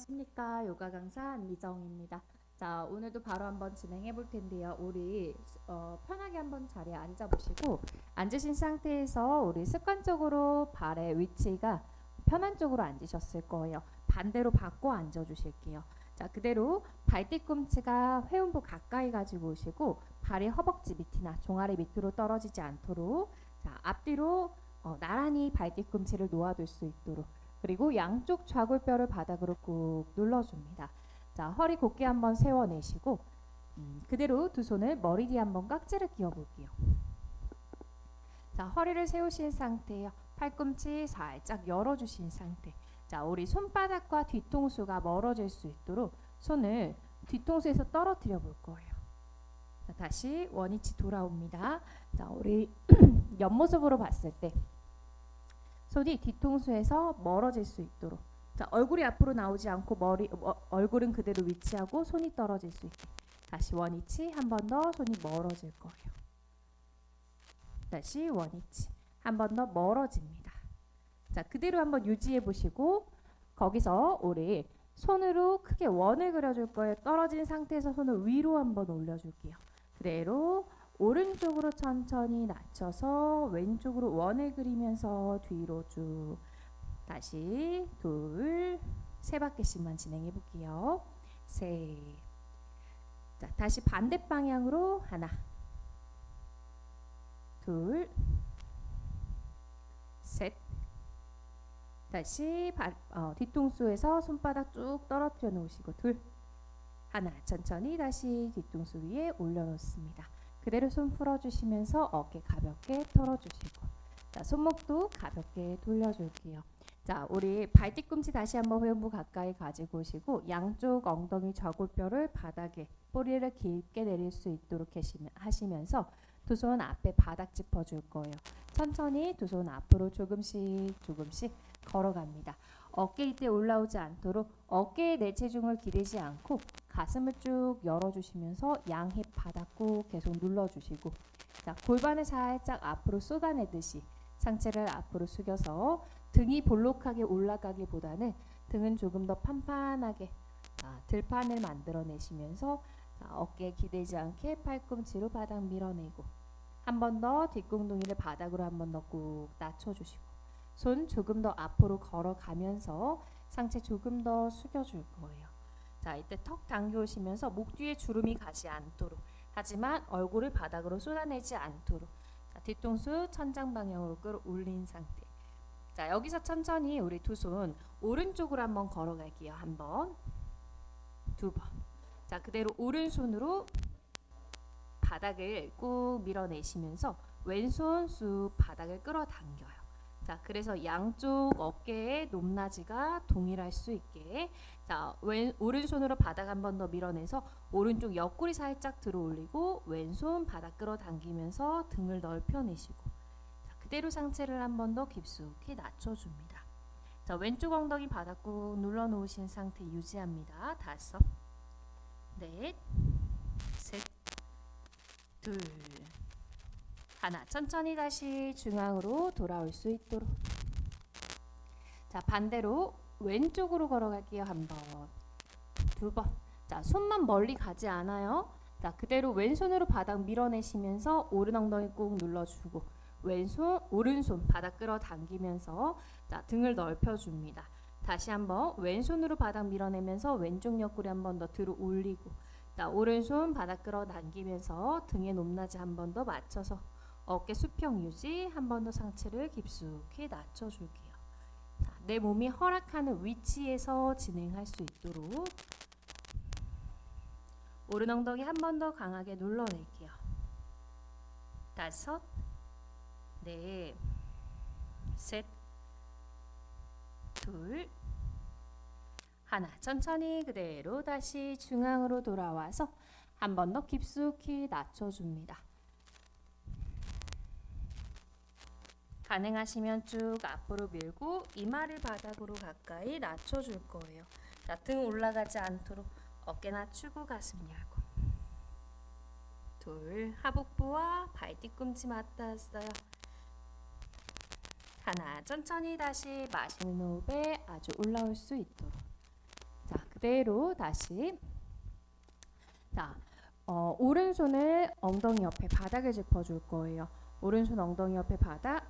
안녕하십니까 요가 강사 안미정입니다. 자 오늘도 바로 한번 진행해 볼 텐데요. 우리 어, 편하게 한번 자리에 앉아 보시고 앉으신 상태에서 우리 습관적으로 발의 위치가 편한 쪽으로 앉으셨을 거예요. 반대로 바꿔 앉아 주실게요. 자 그대로 발 뒤꿈치가 회음부 가까이 가지고 오시고 발이 허벅지 밑이나 종아리 밑으로 떨어지지 않도록 자 앞뒤로 어, 나란히 발 뒤꿈치를 놓아둘 수 있도록 그리고 양쪽 좌골뼈를 바닥으로 꾹 눌러줍니다. 자, 허리 곧게 한번 세워내시고 음, 그대로 두 손을 머리 뒤에 한번 깍지를 끼워볼게요. 자, 허리를 세우신 상태예요. 팔꿈치 살짝 열어주신 상태. 자, 우리 손바닥과 뒤통수가 멀어질 수 있도록 손을 뒤통수에서 떨어뜨려 볼 거예요. 자, 다시 원위치 돌아옵니다. 자, 우리 옆모습으로 봤을 때 손이 뒤통수에서 멀어질 수 있도록. 자 얼굴이 앞으로 나오지 않고 머리 어, 얼굴은 그대로 위치하고 손이 떨어질 수 있게. 다시 원위치 한 번 더 손이 멀어질 거예요. 다시 원위치 한 번 더 멀어집니다. 자 그대로 한번 유지해 보시고 거기서 우리 손으로 크게 원을 그려줄 거예요. 떨어진 상태에서 손을 위로 한번 올려줄게요. 그대로 오른쪽으로 천천히 낮춰서 왼쪽으로 원을 그리면서 뒤로 쭉 다시 둘, 세 바퀴씩만 진행해 볼게요. 셋. 자, 다시 반대 방향으로 하나, 둘, 셋. 다시 발, 어, 뒤통수에서 손바닥 쭉 떨어뜨려 놓으시고 둘, 하나. 천천히 다시 뒤통수 위에 올려놓습니다. 그대로 손 풀어주시면서 어깨 가볍게 털어주시고 자 손목도 가볍게 돌려줄게요. 자 우리 발 뒤꿈치 다시 한번 회음부 가까이 가지고 오시고 양쪽 엉덩이 좌골뼈를 바닥에 뿌리를 깊게 내릴 수 있도록 하시면- 하시면서 두 손 앞에 바닥 짚어줄 거예요. 천천히 두 손 앞으로 조금씩 조금씩 걸어갑니다. 어깨 이때 올라오지 않도록 어깨에 내 체중을 기대지 않고 가슴을 쭉 열어주시면서 양힙 바닥 꾹 계속 눌러주시고 자 골반을 살짝 앞으로 쏟아내듯이 상체를 앞으로 숙여서 등이 볼록하게 올라가기보다는 등은 조금 더 판판하게 아, 들판을 만들어내시면서 자, 어깨에 기대지 않게 팔꿈치로 바닥 밀어내고 한 번 더 뒷공둥이를 바닥으로 한 번 더 꾹 낮춰주시고 손 조금 더 앞으로 걸어가면서 상체 조금 더 숙여줄 거예요. 자, 이때 턱 당겨오시면서 목 뒤에 주름이 가지 않도록 하지만 얼굴을 바닥으로 쏟아내지 않도록 자, 뒤통수 천장 방향으로 끌어올린 상태. 자, 여기서 천천히 우리 두 손 오른쪽으로 한번 걸어갈게요. 한 번, 두 번. 자, 그대로 오른손으로 바닥을 꾹 밀어내시면서 왼손 쑥 바닥을 끌어당겨요. 자, 그래서 양쪽 어깨의 높낮이가 동일할 수 있게 자, 왼 오른손으로 바닥 한 번 더 밀어내서 오른쪽 옆구리 살짝 들어 올리고 왼손 바닥 끌어당기면서 등을 넓혀내시고 자, 그대로 상체를 한 번 더 깊숙이 낮춰줍니다. 자, 왼쪽 엉덩이 바닥 꾹 눌러 놓으신 상태 유지합니다. 다섯, 넷, 셋, 둘, 하나. 천천히 다시 중앙으로 돌아올 수 있도록. 자, 반대로 왼쪽으로 걸어갈게요. 한 번, 두 번. 자, 손만 멀리 가지 않아요. 자, 그대로 왼손으로 바닥 밀어내시면서 오른 엉덩이 꾹 눌러주고 왼손, 오른손 바닥 끌어당기면서 자, 등을 넓혀줍니다. 다시 한번 왼손으로 바닥 밀어내면서 왼쪽 옆구리 한 번 더 들어 올리고 자, 오른손 바닥 끌어당기면서 등의 높낮이 한 번 더 맞춰서 어깨 수평 유지 한 번 더 상체를 깊숙이 낮춰줄게요. 자, 내 몸이 허락하는 위치에서 진행할 수 있도록 오른 엉덩이 한 번 더 강하게 눌러낼게요. 다섯, 넷, 셋, 둘, 하나. 천천히 그대로 다시 중앙으로 돌아와서 한 번 더 깊숙이 낮춰줍니다. 가능하시면 쭉 앞으로 밀고 이마를 바닥으로 가까이 낮춰줄 거예요. 자, 등 올라가지 않도록 어깨 낮추고 가슴 열고. 둘, 하복부와 발 뒤꿈치 맞닿았어요. 하나, 천천히 다시 마시는 호흡에 아주 올라올 수 있도록. 자, 그대로 다시 자 어, 오른손을 엉덩이 옆에 바닥을 짚어줄 거예요. 오른손 엉덩이 옆에 바닥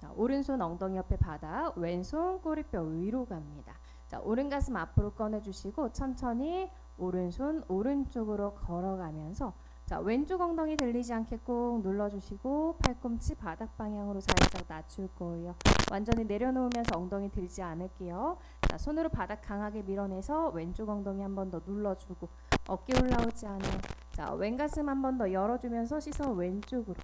자, 오른손 엉덩이 옆에 바닥, 왼손 꼬리뼈 위로 갑니다. 자, 오른 가슴 앞으로 꺼내 주시고 천천히 오른손 오른쪽으로 걸어가면서 자, 왼쪽 엉덩이 들리지 않게 꾹 눌러 주시고 팔꿈치 바닥 방향으로 살짝 낮출 거예요. 완전히 내려놓으면서 엉덩이 들지 않을게요. 자, 손으로 바닥 강하게 밀어내서 왼쪽 엉덩이 한 번 더 눌러 주고 어깨 올라오지 않아요. 자, 왼 가슴 한 번 더 열어 주면서 시선 왼쪽으로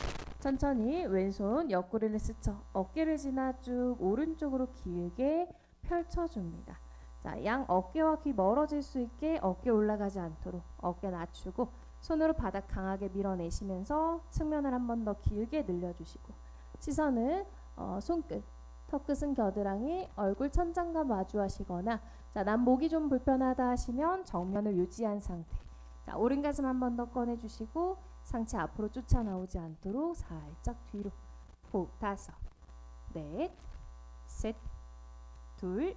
천천히 왼손 옆구리를 스쳐 어깨를 지나 쭉 오른쪽으로 길게 펼쳐줍니다. 자, 양 어깨와 귀 멀어질 수 있게 어깨 올라가지 않도록 어깨 낮추고 손으로 바닥 강하게 밀어내시면서 측면을 한 번 더 길게 늘려주시고 시선은 어, 손끝, 턱끝은 겨드랑이, 얼굴 천장과 마주하시거나 자, 난 목이 좀 불편하다 하시면 정면을 유지한 상태. 자, 오른 가슴 한 번 더 꺼내주시고 상체 앞으로 쫓아 나오지 않도록 살짝 뒤로. 호 다섯. 넷셋둘.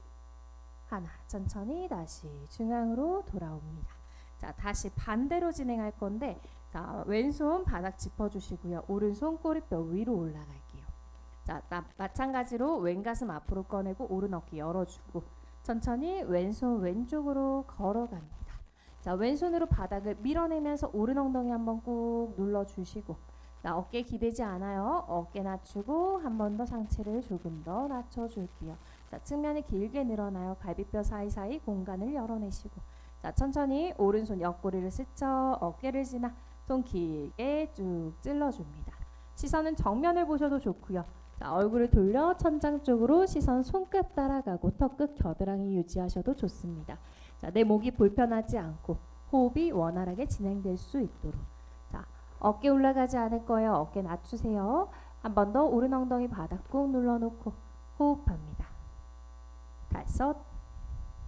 하나. 천천히 다시 중앙으로 돌아옵니다. 자 다시 반대로 진행할 건데 자 왼손 바닥 짚어주시고요. 오른손 꼬리뼈 위로 올라갈게요. 자 나, 마찬가지로 왼 가슴 앞으로 꺼내고 오른 어깨 열어주고 천천히 왼손 왼쪽으로 걸어갑니다. 자 왼손으로 바닥을 밀어내면서 오른 엉덩이 한번 꾹 눌러주시고 자 어깨 기대지 않아요. 어깨 낮추고 한 번 더 상체를 조금 더 낮춰줄게요. 자 측면이 길게 늘어나요. 갈비뼈 사이사이 공간을 열어내시고 자 천천히 오른손 옆구리를 스쳐 어깨를 지나 손 길게 쭉 찔러줍니다. 시선은 정면을 보셔도 좋고요. 자 얼굴을 돌려 천장 쪽으로 시선 손끝 따라가고 턱끝 겨드랑이 유지하셔도 좋습니다. 자, 내 목이 불편하지 않고 호흡이 원활하게 진행될 수 있도록. 자, 어깨 올라가지 않을 거예요. 어깨 낮추세요. 한 번 더 오른 엉덩이 바닥 꾹 눌러놓고 호흡합니다. 다섯,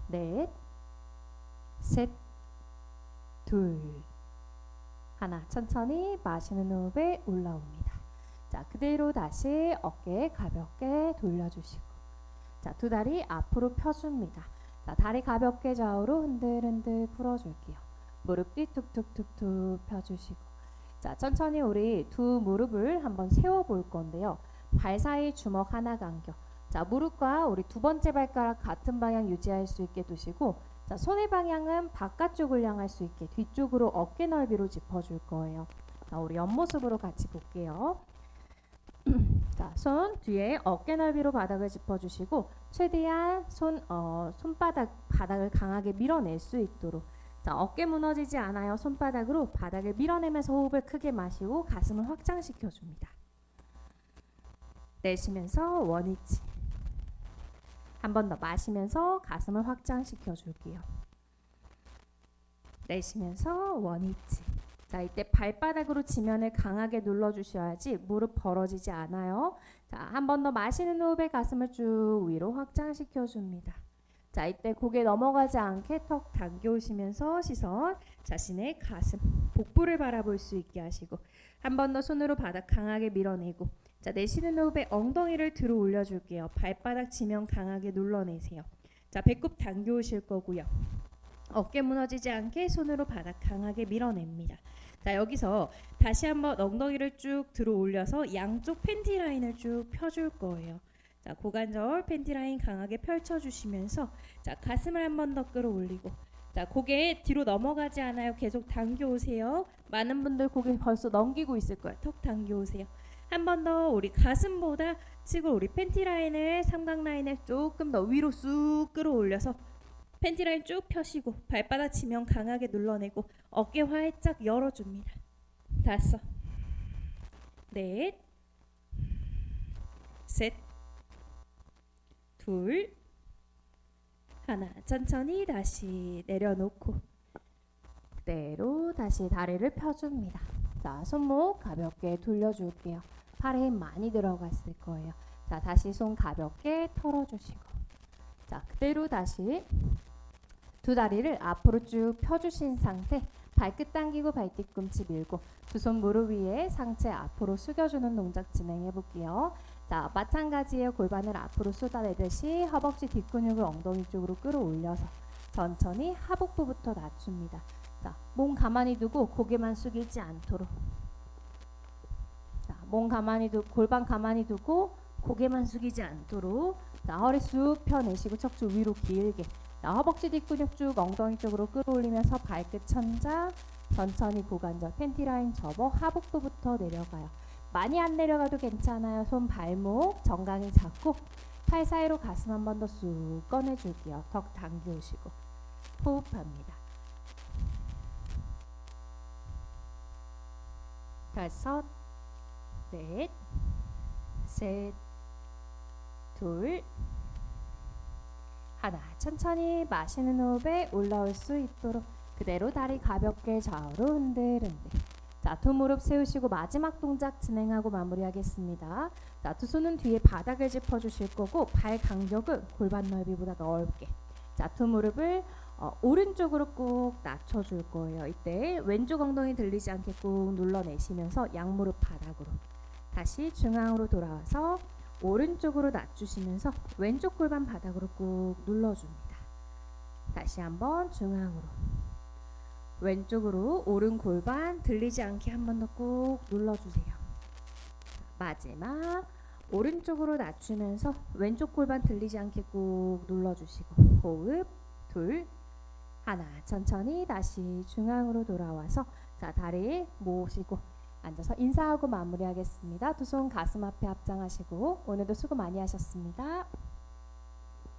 넷, 셋, 둘, 하나. 천천히 마시는 호흡에 올라옵니다. 자, 그대로 다시 어깨 가볍게 돌려주시고. 자, 두 다리 앞으로 펴줍니다. 자, 다리 가볍게 좌우로 흔들흔들 풀어줄게요. 무릎 뒤 툭툭툭툭 펴주시고. 자, 천천히 우리 두 무릎을 한번 세워볼 건데요. 발 사이 주먹 하나 간격. 자, 무릎과 우리 두 번째 발가락 같은 방향 유지할 수 있게 두시고, 자, 손의 방향은 바깥쪽을 향할 수 있게 뒤쪽으로 어깨 넓이로 짚어줄 거예요. 자, 우리 옆모습으로 같이 볼게요. 자, 손 뒤에 어깨 넓이로 바닥을 짚어주시고 최대한 손 어, 손바닥 바닥을 강하게 밀어낼 수 있도록 자, 어깨 무너지지 않아요. 손바닥으로 바닥을 밀어내면서 호흡을 크게 마시고 가슴을 확장시켜 줍니다. 내쉬면서 원위치. 한 번 더 마시면서 가슴을 확장시켜 줄게요. 내쉬면서 원위치. 자, 이때 발바닥으로 지면을 강하게 눌러 주셔야지 무릎 벌어지지 않아요. 자, 한 번 더 마시는 호흡에 가슴을 쭉 위로 확장시켜 줍니다. 자, 이때 고개 넘어가지 않게 턱 당겨 오시면서 시선 자신의 가슴, 복부를 바라볼 수 있게 하시고 한 번 더 손으로 바닥 강하게 밀어내고 자, 내쉬는 호흡에 엉덩이를 들어 올려 줄게요. 발바닥 지면 강하게 눌러내세요. 자, 배꼽 당겨 오실 거고요. 어깨 무너지지 않게 손으로 바닥 강하게 밀어냅니다. 자 여기서 다시 한번 엉덩이를 쭉 들어 올려서 양쪽 팬티 라인을 쭉 펴줄 거예요. 자 고관절 팬티 라인 강하게 펼쳐주시면서 자 가슴을 한 번 더 끌어올리고 자 고개 뒤로 넘어가지 않아요. 계속 당겨 오세요. 많은 분들 고개 벌써 넘기고 있을 거예요. 턱 당겨 오세요. 한 번 더 우리 가슴보다 치고 우리 팬티 라인을 삼각 라인을 조금 더 위로 쑥 끌어올려서 팬티 라인 쭉 펴시고 발바닥 지면 강하게 눌러내고 어깨 활짝 열어줍니다. 다섯, 넷, 셋, 둘, 하나. 천천히 다시 내려놓고 그대로 다시 다리를 펴줍니다. 자, 손목 가볍게 돌려줄게요. 팔에 힘 많이 들어갔을 거예요. 자, 다시 손 가볍게 털어주시고 자, 그대로 다시 두 다리를 앞으로 쭉 펴주신 상태 발끝 당기고 발뒤꿈치 밀고 두 손 무릎 위에 상체 앞으로 숙여주는 동작 진행해 볼게요. 자, 마찬가지의 골반을 앞으로 쏟아내듯이 허벅지 뒷근육을 엉덩이 쪽으로 끌어올려서 천천히 하복부부터 낮춥니다. 자, 몸 가만히 두고 고개만 숙이지 않도록. 자, 몸 가만히 두고 골반 가만히 두고 고개만 숙이지 않도록. 자, 허리 쑥 펴내시고 척추 위로 길게. 자, 허벅지 뒷근육 쭉 엉덩이 쪽으로 끌어올리면서 발끝 천장 천천히 고관절 팬티 라인 접어 하복부부터 내려가요. 많이 안 내려가도 괜찮아요. 손 발목 정강이 잡고 팔 사이로 가슴 한 번 더 쑥 꺼내줄게요. 턱 당겨오시고 호흡합니다. 다섯, 넷, 셋, 둘, 하나. 천천히 마시는 호흡에 올라올 수 있도록 그대로 다리 가볍게 좌우로 흔들흔들. 자, 두 무릎 세우시고 마지막 동작 진행하고 마무리하겠습니다. 자, 두 손은 뒤에 바닥을 짚어 주실 거고 발 간격은 골반 넓이보다 넓게. 자, 두 무릎을 어, 오른쪽으로 꾹 낮춰 줄 거예요. 이때 왼쪽 엉덩이 들리지 않게 꾹 눌러내시면서 양무릎 바닥으로 다시 중앙으로 돌아와서 오른쪽으로 낮추시면서 왼쪽 골반 바닥으로 꾹 눌러줍니다. 다시 한번 중앙으로 왼쪽으로 오른 골반 들리지 않게 한 번 더 꾹 눌러주세요. 마지막 오른쪽으로 낮추면서 왼쪽 골반 들리지 않게 꾹 눌러주시고 호흡 둘 하나 천천히 다시 중앙으로 돌아와서 자 다리 모으시고 앉아서 인사하고 마무리하겠습니다. 두 손 가슴 앞에 합장하시고 오늘도 수고 많이 하셨습니다.